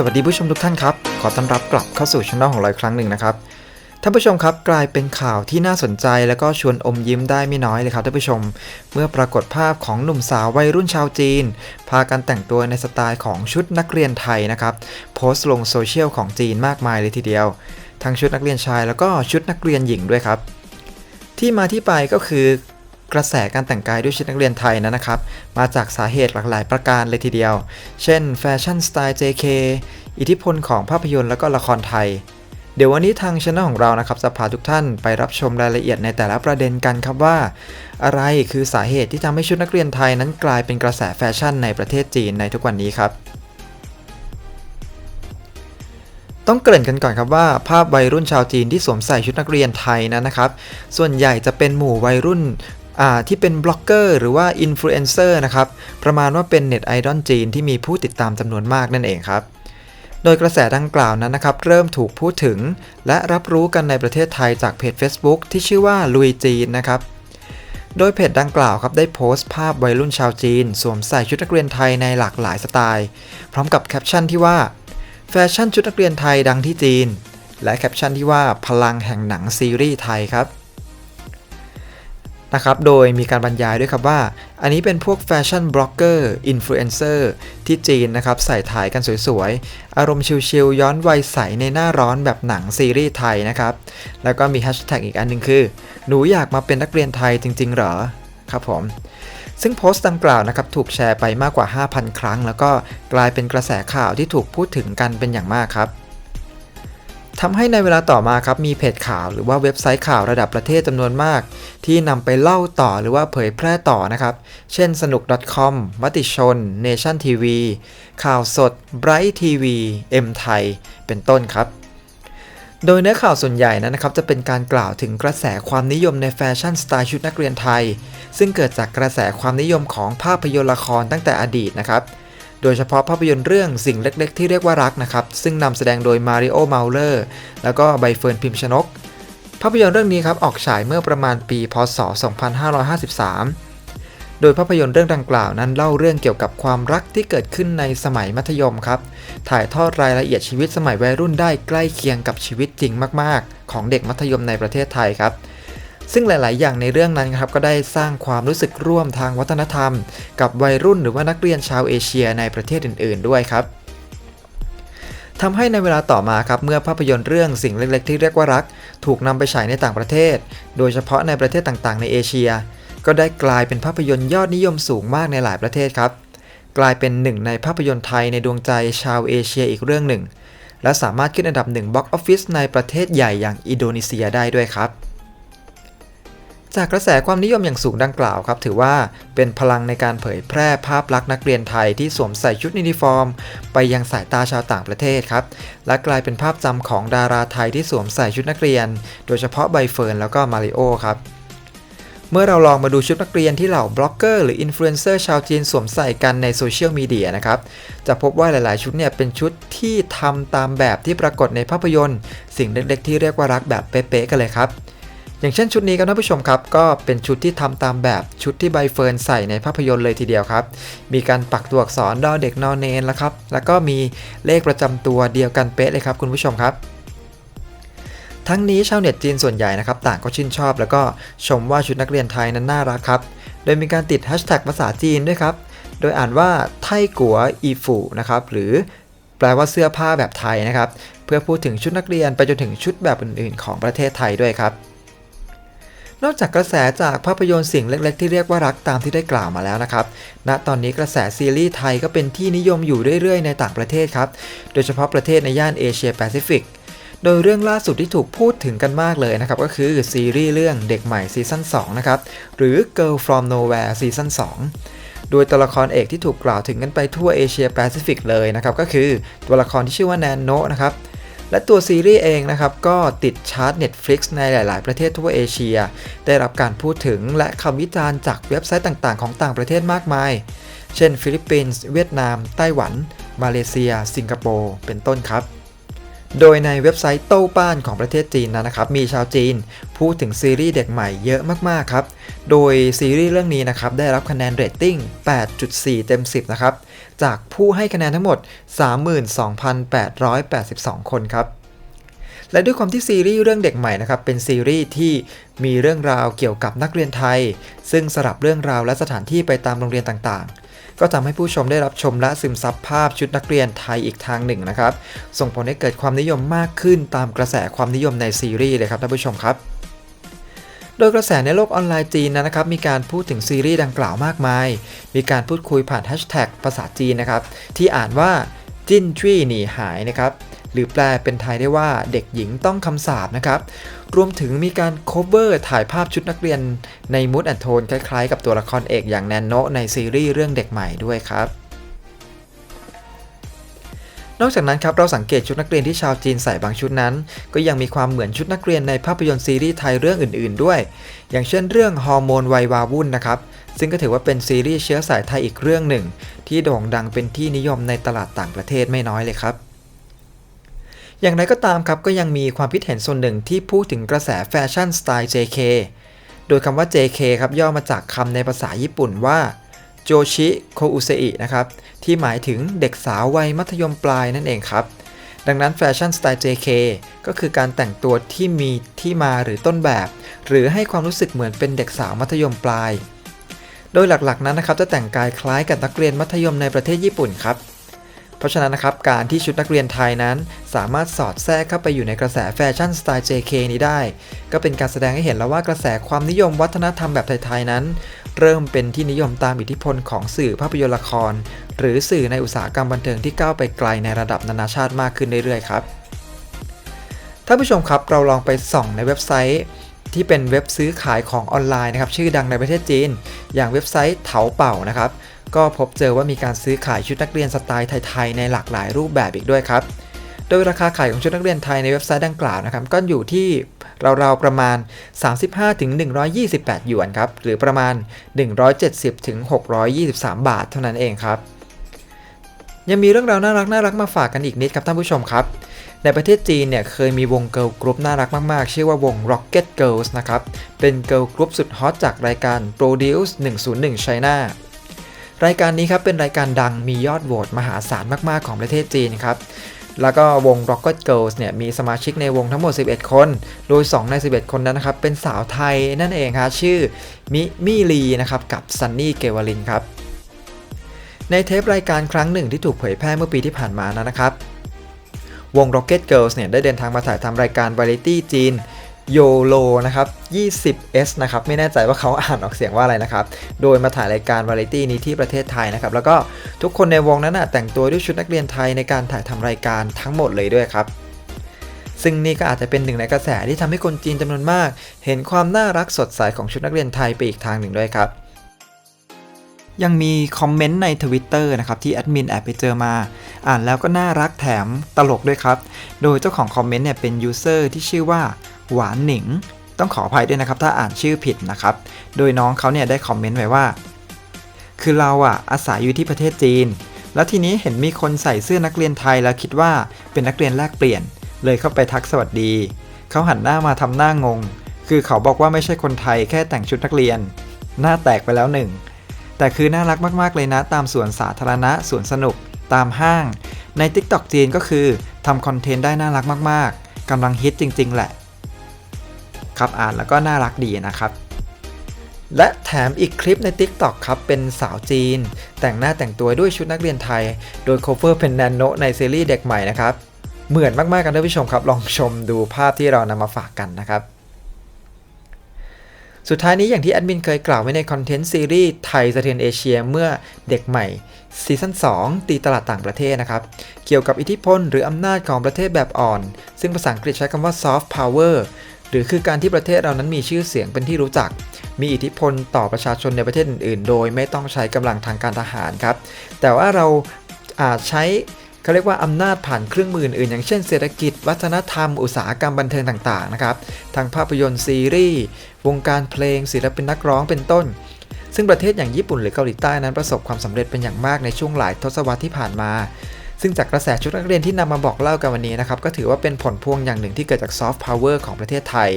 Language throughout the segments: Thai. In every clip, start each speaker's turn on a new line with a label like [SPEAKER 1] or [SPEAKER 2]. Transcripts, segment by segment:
[SPEAKER 1] สวัสดีผู้ชมทุกท่านครับ ขอต้อนรับกลับเข้าสู่ช่องของเราอีกครั้งหนึ่งนะครับ ท่านผู้ชมครับกลายเป็นข่าวที่น่าสนใจแล้วก็ชวนอมยิ้มได้ไม่น้อยเลยครับท่านผู้ชม เมื่อปรากฏภาพของหนุ่มสาววัยรุ่นชาวจีน พากันแต่งตัวในสไตล์ของชุดนักเรียนไทยนะครับ โพสต์ลงโซเชียลของจีนมากมายเลยทีเดียว ทั้งชุดนักเรียนชายแล้วก็ชุดนักเรียนหญิงด้วยครับ ที่มาที่ไปก็คือ กระแสการแต่งกายด้วยชุดนักเรียนไทยนั้นนะครับ มาจากสาเหตุหลากหลายประการเลยทีเดียว เช่นแฟชั่นสไตล์ JK อิทธิพลของภาพยนตร์และก็ละครไทย เดี๋ยววันนี้ทางช่องของเรานะครับจะพาทุกท่านไปรับชมรายละเอียดในแต่ละประเด็นกันครับว่า อะไรคือสาเหตุที่ทำให้ชุดนักเรียนไทยนั้นกลายเป็นกระแสแฟชั่นในประเทศจีนในทุกวันนี้ครับต้องเกริ่นกันก่อนครับว่าภาพวัยรุ่นชาวจีนที่สวมใส่ชุดนักเรียนไทยนั้นนะครับ ส่วนใหญ่จะเป็นหมู่วัยรุ่น ที่เป็นบล็อกเกอร์หรือว่าอินฟลูเอนเซอร์นะครับ ประมาณว่าเป็นเน็ตไอดอลจีนที่มีผู้ติดตามจำนวนมากนั่นเองครับ โดยกระแสดังกล่าวนั้นนะครับ เริ่มถูกพูดถึง และรับรู้กันในประเทศไทยจากเพจ Facebook ที่ชื่อว่าลุยจีนนะครับโดยเพจดังกล่าวครับได้โพสต์ภาพวัยรุ่นชาวจีน สวมใส่ชุดนักเรียนไทยในหลากหลายสไตล์ พร้อมกับแคปชั่นที่ว่า แฟชั่นชุดนักเรียนไทยดังที่จีน และแคปชั่นที่ว่าพลังแห่งหนังซีรีส์ไทยครับ นะครับ โดยมีการบรรยายด้วยครับว่า อันนี้เป็นพวกแฟชั่นบล็อกเกอร์อินฟลูเอนเซอร์ที่จีนนะครับ ใส่ถ่ายกันสวยๆ อารมณ์ชิลๆ ย้อนวัยใสในหน้าร้อนแบบหนังซีรีส์ไทยนะครับ แล้วก็มีแฮชแท็กอีกอันหนึ่งคือ หนูอยากมาเป็นนักเรียนไทยจริง ๆ เหรอ ครับผม ซึ่งโพสต์ดังกล่าวนะครับ ถูกแชร์ไปมากกว่า 5,000 ครั้ง แล้วก็กลายเป็นกระแสข่าวที่ถูกพูดถึงกันเป็นอย่างมากครับ ทำให้ในเวลาต่อมาครับมีเพจข่าวหรือว่าเว็บไซต์ข่าวระดับประเทศจำนวนมาก ที่นำไปเล่าต่อหรือว่าเผยแพร่ต่อนะครับ เช่นสนุก .com มติชน Nation TV ข่าวสด Bright TV M ไทยเป็นต้นครับ โดยเนื้อข่าวส่วนใหญ่นั้นนะครับจะเป็นการกล่าวถึงกระแสความนิยมในแฟชั่นสไตล์ชุดนักเรียนไทย ซึ่งเกิดจากกระแสความนิยมของภาพยนตร์ละครตั้งแต่อดีตนะครับ โดยเฉพาะภาพยนตร์เรื่องสิ่งเล็กๆ ที่เรียกว่ารักนะครับ ซึ่งนำแสดงโดยมาริโอเมาเลอร์แล้วก็ใบเฟิร์นพิมพ์ชนก ภาพยนตร์เรื่องนี้ครับออกฉายเมื่อประมาณปี พศ 2553 โดยภาพยนตร์เรื่องดังกล่าวนั้นเล่าเรื่องเกี่ยวกับความรักที่เกิดขึ้นในสมัยมัธยมครับ ถ่ายทอดรายละเอียดชีวิตสมัยวัยรุ่นได้ใกล้เคียงกับชีวิตจริงมาก ๆ ของเด็กมัธยมในประเทศไทยครับ ซึ่งหลาย ๆ อย่างในเรื่องนั้นครับก็ได้สร้างความรู้สึกร่วมทางวัฒนธรรม กับวัยรุ่นหรือว่านักเรียนชาวเอเชียในประเทศอื่น ๆ ด้วยครับทำให้ในเวลาต่อมาครับเมื่อภาพยนตร์เรื่องสิ่งเล็ก ๆ ที่เรียกว่ารัก ถูกนำไปฉายในต่างประเทศ โดยเฉพาะในประเทศต่าง ๆ ในเอเชีย ก็ได้กลายเป็นภาพยนตร์ยอดนิยมสูงมากในหลายประเทศครับ กลายเป็นหนึ่งในภาพยนตร์ไทยในดวงใจชาวเอเชียอีกเรื่องหนึ่ง และสามารถขึ้นอันดับหนึ่งบ็อกออฟฟิศในประเทศใหญ่อย่างอินโดนีเซียได้ด้วยครับ จากกระแสความนิยมอย่างสูงดังกล่าวครับ ถือว่าเป็นพลังในการเผยแพร่ภาพลักษณ์นักเรียนไทยที่สวมใส่ชุดยูนิฟอร์ม ไปยังสายตาชาวต่างประเทศครับ และกลายเป็นภาพจำของดาราไทยที่สวมใส่ชุดนักเรียน โดยเฉพาะใบเฟิร์นแล้วก็มาริโอครับเมื่อเราลองมาดูชุดนักเรียนที่เหล่าบล็อกเกอร์หรืออินฟลูเอนเซอร์ชาวจีนสวมใส่กันในโซเชียลมีเดียนะครับ จะพบว่าหลายๆ ชุดเนี่ยเป็นชุดที่ทำตามแบบที่ปรากฏในภาพยนตร์ สิ่งเล็กๆ ที่เรียกว่ารักแบบเป๊ะๆกันเลยครับ อย่างเช่นชุดนี้ครับท่านผู้ชมครับก็เป็นชุดที่ทำตามแบบชุดที่ใบเฟิร์นใส่ในภาพยนตร์เลยทีเดียวครับ มีการปักตัวอักษรดอเด็กนอนเนนแล้วครับ แล้วก็มีเลขประจำตัวเดียวกันเป๊ะเลยครับคุณผู้ชมครับ ทั้งนี้ชาวเน็ตจีนส่วนใหญ่นะครับต่างก็ชื่นชอบ แล้วก็ชมว่าชุดนักเรียนไทยนั้นน่ารักครับ โดยมีการติดแฮชแท็กภาษาจีนด้วยครับ โดยอ่านว่าไทกัวอีฟูนะครับหรือแปลว่าเสื้อผ้าแบบไทยนะครับ เพื่อพูดถึงชุดนักเรียนไปจนถึงชุดแบบอื่นๆ ของประเทศไทยด้วยครับ นอกจากกระแสจากภาพยนตร์สิ่งเล็กๆ ที่เรียกว่ารักตามที่ได้กล่าวมาแล้วนะครับ ณ ตอนนี้กระแสซีรีส์ไทยก็เป็นที่นิยมอยู่เรื่อยๆ ในต่างประเทศครับ โดยเฉพาะประเทศในย่านเอเชียแปซิฟิก โดยเรื่องล่าสุดที่ถูกพูดถึงกันมากเลยนะครับ ก็คือซีรีส์เรื่องเด็กใหม่ซีซั่น2นะครับ หรือ Girl from Nowhere ซีซั่น2 โดยตัวละครเอกที่ถูกกล่าวถึงกันไปทั่วเอเชียแปซิฟิกเลยนะครับ ก็คือตัวละครที่ชื่อว่าแนนโนนะครับ และตัวซีรีส์เองนะครับก็ติดชาร์ต Netflix ในหลาย ๆ ประเทศทั่วเอเชีย ได้รับการพูดถึงและคำวิจารณ์จากเว็บไซต์ต่าง ๆ ของต่างประเทศมากมาย เช่น ฟิลิปปินส์ เวียดนาม ไต้หวัน มาเลเซีย สิงคโปร์ เป็นต้นครับโดยในเว็บไซต์โต้ป้านของประเทศจีนนั้นนะครับ มีชาวจีน พูดถึงซีรีส์เด็กใหม่เยอะมาก ๆ ครับ โดยซีรีส์เรื่องนี้นะครับ ได้รับคะแนนเรตติ้ง 8.4 เต็ม 10 นะครับ จากผู้ให้คะแนนทั้งหมด 32,882 คนครับและด้วยความที่ซีรีส์เรื่องเด็กใหม่นะครับเป็นซีรีส์ที่มีเรื่องราวเกี่ยวกับนักเรียนไทย ซึ่งสลับเรื่องราวและสถานที่ไปตามโรงเรียนต่างๆ ก็ทำให้ผู้ชมได้รับชมและซึมซับภาพชุดนักเรียนไทยอีกทางหนึ่งนะครับส่งผลให้เกิดความนิยมมากขึ้นตามกระแสความนิยมในซีรีส์เลยครับท่านผู้ชมครับ โดยกระแสในโลกออนไลน์จีนนะครับมีการพูดถึงซีรีส์ดังกล่าวมากมาย มีการพูดคุยผ่านแฮชแท็กภาษาจีนนะครับที่อ่านว่าจินจุ้ยหนีหายนะครับหรือแปลเป็นไทยได้ว่าเด็กหญิงต้องคำสาบนะครับ รวมถึงมีการโคเวอร์ถ่ายภาพชุดนักเรียนในมูดแอนโทนคล้ายๆ กับตัวละครเอกอย่างแนนโนในซีรีส์เรื่องเด็กใหม่ด้วยครับ นอกจากนั้นครับเราสังเกตชุดนักเรียนที่ชาวจีนใส่บางชุดนั้น ก็ยังมีความเหมือนชุดนักเรียนในภาพยนตร์ซีรีส์ไทยเรื่องอื่น ๆ ด้วย อย่างเช่นเรื่องฮอร์โมนวัยวาวุ่นนะครับซึ่งก็ถือว่าเป็นซีรีส์เชื้อสายไทยอีกเรื่องหนึ่ง ที่โด่งดังเป็นที่นิยมในตลาดต่างประเทศไม่น้อยเลยครับ อย่างไรก็ตามครับก็ยังมีความคิดเห็นส่วนหนึ่งที่พูดถึงกระแสแฟชั่นสไตล์ JK โดยคำว่า JK ครับย่อมาจากคำในภาษาญี่ปุ่นว่า โจชิโคอุเซอินะครับที่หมายถึงเด็กสาววัยมัธยมปลายนั่นเองครับ ดังนั้นแฟชั่นสไตล์ JK ก็คือการแต่งตัวที่มีที่มาหรือต้นแบบ หรือให้ความรู้สึกเหมือนเป็นเด็กสาวมัธยมปลาย โดยหลักๆนั้นนะครับจะแต่งกายคล้ายกับนักเรียนมัธยมในประเทศญี่ปุ่นครับเพราะฉะนั้นนะครับการที่ชุดนักเรียนไทยนั้น สามารถสอดแทรกเข้าไปอยู่ในกระแสแฟชั่นสไตล์ JK นี้ได้ ก็เป็นการแสดงให้เห็นแล้วว่ากระแสความนิยมวัฒนธรรมแบบไทยๆนั้น เริ่มเป็นที่นิยมตามอิทธิพลของสื่อภาพยนตร์ละคร หรือสื่อในอุตสาหกรรมบันเทิงที่ก้าวไปไกลในระดับนานาชาติมากขึ้นเรื่อยๆครับท่านผู้ชมครับเราลองไปส่องในเว็บไซต์ที่เป็นเว็บซื้อขายของออนไลน์นะครับชื่อดังในประเทศจีน อย่างเว็บไซต์เถาเป่านะครับก็พบเจอว่ามีการซื้อขายชุดนักเรียนสไตล์ไทยๆในหลากหลายรูปแบบอีกด้วยครับ โดยราคาขายของชุดนักเรียนไทยในเว็บไซต์ดังกล่าวนะครับก็อยู่ที่ ราวๆประมาณ 35-128 หยวนครับหรือประมาณ 170-623 บาทเท่านั้นเองครับยังมีเรื่องราวน่ารักน่ารักมาฝากกันอีกนิดครับท่านผู้ชมครับ ในประเทศจีนเนี่ยเคยมีวงเกิร์ลกรุ๊ปน่ารักมาก ๆ ชื่อว่าวง Rocket Girls นะครับ เป็นเกิร์ลกรุ๊ปสุดฮอตจากรายการ Produce 101 China รายการนี้ครับเป็นรายการดังมียอดโหวตมหาศาลมาก ๆ ของประเทศจีนครับ แล้วก็วง Rocket Girls เนี่ยมีสมาชิกในวงทั้งหมด 11 คน โดย 2 ใน 11 คนนั้นนะครับ เป็นสาวไทยนั่นเองครับชื่อมิมี่ลีนะครับกับซันนี่เกวลินครับ ในเทปรายการครั้งหนึ่งที่ถูกเผยแพร่เมื่อปีที่ผ่านมานะครับ วง Rocket Girls เนี่ยได้เดินทางมาถ่ายทำรายการวาไรตี้จีน โยโลนะครับ 20s นะครับ ไม่แน่ใจว่าเขาอ่านออกเสียงว่าอะไรนะครับ โดยมาถ่ายรายการวาไรตี้นี้ที่ประเทศไทยนะครับ แล้วก็ทุกคนในวงนั้นนะแต่งตัวด้วยชุดนักเรียนไทยในการถ่ายทำรายการทั้งหมดเลยด้วยครับ ซึ่งนี่ก็อาจจะเป็นหนึ่งในกระแสที่ทำให้คนจีนจำนวนมาก เห็นความน่ารักสดใสของชุดนักเรียนไทยไปอีกทางหนึ่งด้วยครับ ยังมีคอมเมนต์ใน Twitter นะครับที่แอดมินแอบไปเจอมา อ่านแล้วก็น่ารักแถมตลกด้วยครับ โดยเจ้าของคอมเมนต์เนี่ยเป็นยูเซอร์ที่ชื่อว่า หวานหนิง ต้องขออภัยด้วยนะครับถ้าอ่านชื่อผิดนะครับ โดยน้องเขาเนี่ยได้คอมเมนต์ไว้ว่า คือเราอะอาศัยอยู่ที่ประเทศจีน แล้วทีนี้เห็นมีคนใส่เสื้อนักเรียนไทยแล้วคิดว่าเป็นนักเรียนแลกเปลี่ยน เลยเข้าไปทักสวัสดี เขาหันหน้ามาทำหน้างง คือเขาบอกว่าไม่ใช่คนไทยแค่แต่งชุดนักเรียน หน้าแตกไปแล้วหนึ่ง แต่คือน่ารักมากๆเลยนะ ตามสวนสาธารณะสวนสนุก ตามห้าง ใน TikTok จีนก็คือทำคอนเทนต์ได้น่ารักมาก ๆกำลังฮิตจริง ๆ แหละ ครับอ่านแล้วก็น่ารักดีนะครับ และแถมอีกคลิปใน TikTok ครับเป็นสาวจีน แต่งหน้าแต่งตัวด้วยชุดนักเรียนไทย โดยโคเวอร์เป็นแนนโนในซีรีส์เด็กใหม่นะครับเหมือนมากๆกันท่านผู้ชมครับ ลองชมดูภาพที่เรานำมาฝากกันนะครับสุดท้ายนี้อย่างที่แอดมินเคยกล่าวไว้ในคอนเทนต์ซีรีส์ไทยสะเทือนเอเชียเมื่อเด็กใหม่ซีซั่น2 ตีตลาดต่างประเทศนะครับ เกี่ยวกับอิทธิพลหรืออำนาจของประเทศแบบอ่อน ซึ่งภาษาอังกฤษใช้คำว่า soft power หรือคือการที่ประเทศเรานั้นมีชื่อเสียงเป็นที่รู้จัก มีอิทธิพลต่อประชาชนในประเทศอื่นๆ โดยไม่ต้องใช้กำลังทางการทหารครับ แต่ว่าเราอาจใช้เขาเรียกว่าอำนาจผ่านเครื่องมืออื่นอย่างเช่นเศรษฐกิจ วัฒนธรรม อุตสาหกรรมบันเทิงต่างๆนะครับทางภาพยนตร์ซีรีส์วงการเพลงศิลปินนักร้องเป็นต้น ซึ่งประเทศอย่างญี่ปุ่นหรือเกาหลีใต้นั้นประสบความสำเร็จเป็นอย่างมากในช่วงหลายทศวรรษที่ผ่านมา ซึ่งจากกระแสชุดนักเรียนที่นำมาบอกเล่ากันวันนี้นะครับก็ถือว่าเป็นผลพวงอย่างหนึ่งที่เกิดจากซอฟต์พาวเวอร์ของประเทศไทย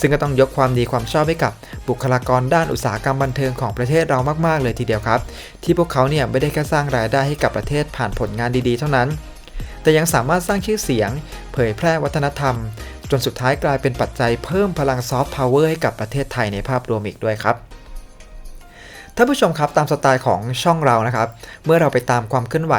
[SPEAKER 1] ซึ่งก็ต้องยกความดีความชอบให้กับบุคลากรด้านอุตสาหกรรมบันเทิงของประเทศเรามากๆ เลยทีเดียวครับ ที่พวกเขาเนี่ยไม่ได้แค่สร้างรายได้ให้กับประเทศผ่านผลงานดีๆ เท่านั้น แต่ยังสามารถสร้างชื่อเสียง เผยแพร่วัฒนธรรม จนสุดท้ายกลายเป็นปัจจัยเพิ่มพลังซอฟต์พาวเวอร์ให้กับประเทศไทยในภาพรวมอีกด้วยครับ ท่านผู้ชมครับตามสไตล์ของช่องเรานะครับ เมื่อเราไปตามความเคลื่อนไหว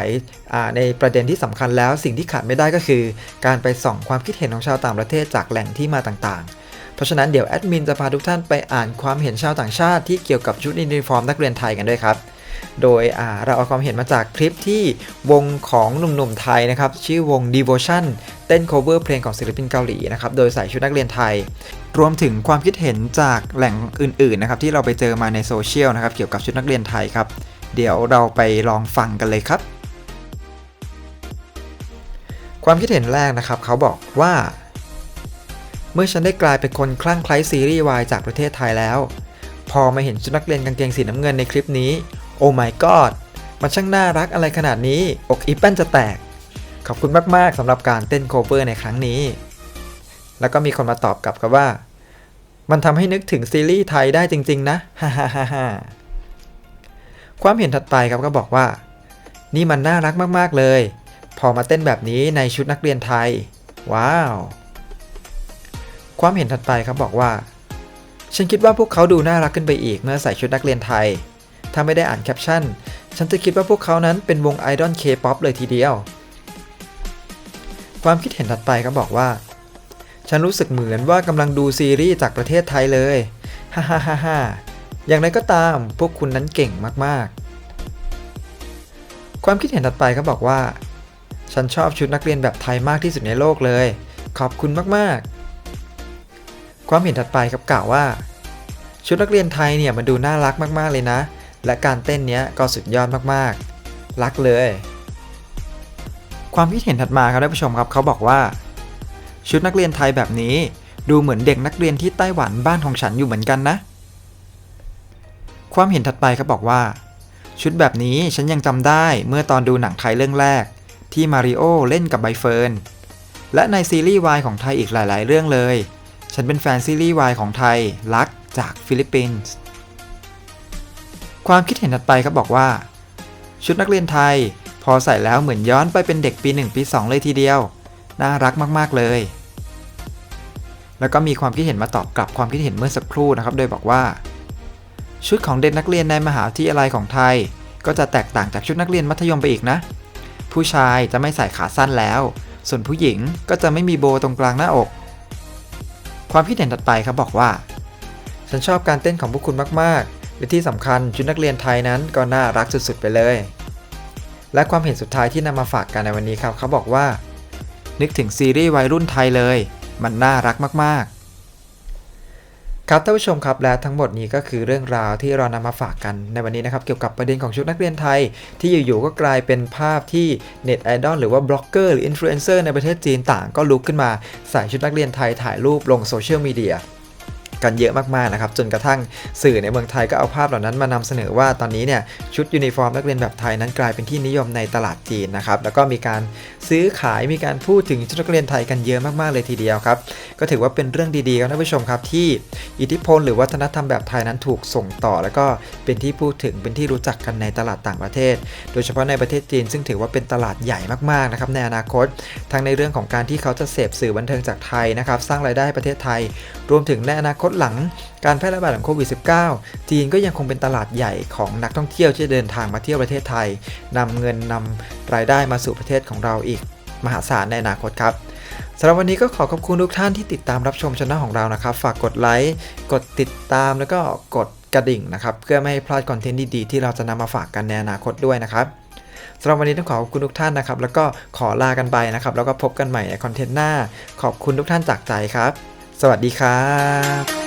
[SPEAKER 1] ในประเด็นที่สำคัญแล้ว สิ่งที่ขาดไม่ได้ก็คือ การไปส่องความคิดเห็นของชาวต่างประเทศจากแหล่งที่มาต่างๆ เพราะฉะนั้นเดี๋ยวแอดมินจะพาทุกท่านไปอ่านความเห็นชาวต่างชาติที่เกี่ยวกับชุดยูนิฟอร์มนักเรียนไทยกันด้วยครับ โดยเราเอาความเห็นมาจากคลิปที่วงของหนุ่มๆไทยนะครับ ชื่อวง Devotion เต้น cover เพลงของศิลปินเกาหลีนะครับ โดยใส่ชุดนักเรียนไทย รวมถึงความคิดเห็นจากแหล่งอื่นๆนะครับที่เราไปเจอมาในโซเชียลนะครับเกี่ยวกับชุดนักเรียนไทยครับ เดี๋ยวเราไปลองฟังกันเลยครับ ความคิดเห็นแรกนะครับเขาบอกว่าเมื่อฉันได้กลายเป็นคนคลั่งไคล้ซีรีส์วายจากประเทศไทยแล้ว พอมาเห็นชุดนักเรียนกางเกงสีน้ำเงินในคลิปนี้ อ้ my god มันช่างน่ารักอะไรขนาดนี้ อกอีแป้นจะแตก ขอบคุณมาก ๆสำหรับการเต้นโคเวอร์ในครั้งนี้ แล้วก็มีคนมาตอบกลับกับว่า มันทำให้นึกถึงซีรีส์ไทยได้จริง ๆ นะ ฮ่าฮ่าฮ่าฮ่าความเห็นถัดไปครับก็บอกว่า นี่มันน่ารักมากๆเลย พอมาเต้นแบบนี้ในชุดนักเรียนไทย ว้าว ความเห็นถัดไปครับบอกว่า ฉันคิดว่าพวกเขาดูน่ารักขึ้นไปอีกเมื่อใส่ชุดนักเรียนไทย ถ้าไม่ได้อ่านแคปชั่น ฉันจะคิดว่าพวกเขานั้นเป็นวงไอดอลเคป๊อปเลยทีเดียว ความคิดเห็นถัดไปก็บอกว่า ฉันรู้สึกเหมือนว่ากำลังดูซีรีส์จากประเทศไทยเลย ฮ่าฮ่าฮ่าฮ่าอย่างไรก็ตามพวกคุณนั้นเก่งมากๆ ความคิดเห็นถัดไปก็บอกว่า ฉันชอบชุดนักเรียนแบบไทยมากที่สุดในโลกเลย ขอบคุณมากๆ ความเห็นถัดไปครับกล่าวว่า ชุดนักเรียนไทยเนี่ยมันดูน่ารักมากๆเลยนะ และการเต้นเนี้ยก็สุดยอดมากๆ รักเลย ความคิดเห็นถัดมาครับท่านผู้ชมครับเขาบอกว่า ชุดนักเรียนไทยแบบนี้ ดูเหมือนเด็กนักเรียนที่ไต้หวันบ้านของฉันอยู่เหมือนกันนะ ความเห็นถัดไปเขาบอกว่า ชุดแบบนี้ฉันยังจำได้เมื่อตอนดูหนังไทยเรื่องแรก ที่มาริโอเล่นกับใบเฟิร์นและในซีรีส์วายของไทยอีกหลาย ๆ เรื่องเลย ฉันเป็นแฟนซีรีส์วายของไทยรักจากฟิลิปปินส์ ความคิดเห็นถัดไปครับบอกว่า ชุดนักเรียนไทย พอใส่แล้วเหมือนย้อนไปเป็นเด็กปี 1 ปี 2 เลยทีเดียว น่ารักมากๆเลย แล้วก็มีความคิดเห็นมาตอบกลับความคิดเห็นเมื่อสักครู่นะครับ โดยบอกว่า ชุดของเด็กนักเรียนในมหาวิทยาลัยของไทย ก็จะแตกต่างจากชุดนักเรียนมัธยมไปอีกนะ ผู้ชายจะไม่ใส่ขาสั้นแล้ว ส่วนผู้หญิงก็จะไม่มีโบตรงกลางหน้าอก ความคิดเห็นถัดไปครับบอกว่า ฉันชอบการเต้นของพวกคุณมาก และที่สำคัญชุดนักเรียนไทยนั้นก็น่ารักสุดๆไปเลย และความเห็นสุดท้ายที่นำมาฝากกันในวันนี้ครับเขาบอกว่า นึกถึงซีรีส์วัยรุ่นไทยเลย มันน่ารักมากๆ ครับท่านผู้ชมครับและทั้งหมดนี้ก็คือเรื่องราวที่เรานำมาฝากกันในวันนี้นะครับเกี่ยวกับประเด็นของชุดนักเรียนไทย ที่อยู่ๆก็กลายเป็นภาพที่เน็ตไอดอลหรือว่าบล็อกเกอร์หรืออินฟลูเอนเซอร์ในประเทศจีนต่างก็ลุกขึ้นมาใส่ชุดนักเรียนไทยถ่ายรูปลงโซเชียลมีเดีย กันเยอะมากๆนะครับจนกระทั่งสื่อในเมืองไทยก็เอาภาพเหล่านั้นมานำเสนอว่าตอนนี้เนี่ยชุดยูนิฟอร์มนักเรียนแบบไทยนั้นกลายเป็นที่นิยมในตลาดจีนนะครับแล้วก็มีการซื้อขายมีการพูดถึงชุดนักเรียนไทยกันเยอะมากๆเลยทีเดียวครับก็ถือว่าเป็นเรื่องดีๆครับท่านผู้ชมครับที่อิทธิพล หรือวัฒนธรรมแบบไทยนั้นถูกส่งต่อ แล้วก็เป็นที่พูดถึงเป็นที่รู้จักกันในตลาดต่างประเทศ โดยเฉพาะในประเทศจีนซึ่งถือว่าเป็นตลาดใหญ่มากๆนะครับในอนาคต ทั้งในเรื่องของการที่เขาจะเสพสื่อบันเทิงจากไทยนะครับสร้างรายได้ให้ประเทศไทย รวมถึงในอนาคตหลังการแพร่ระบาดของโควิด -19 จีนก็ยังคงเป็นตลาดใหญ่ของนักท่องเที่ยวที่เดินทางมาเที่ยวประเทศไทยนำเงินนำรายได้มาสู่ประเทศของเราอีก มหาศาลในอนาคตครับสำหรับวันนี้ก็ขอขอบคุณทุกท่านที่ติดตามรับชมช่องของเรานะครับ ฝากกดไลค์กดติดตามแล้วก็กดกระดิ่งนะครับเพื่อไม่ให้พลาดคอนเทนต์ดีๆที่เราจะนำมาฝากกันในอนาคตด้วยนะครับสำหรับวันนี้ต้องขอขอบคุณทุกท่านนะครับ แล้วก็ขอลากันไปนะครับ แล้วก็พบกันใหม่ในคอนเทนต์หน้า ขอบคุณทุกท่านจากใจครับ สวัสดีครับ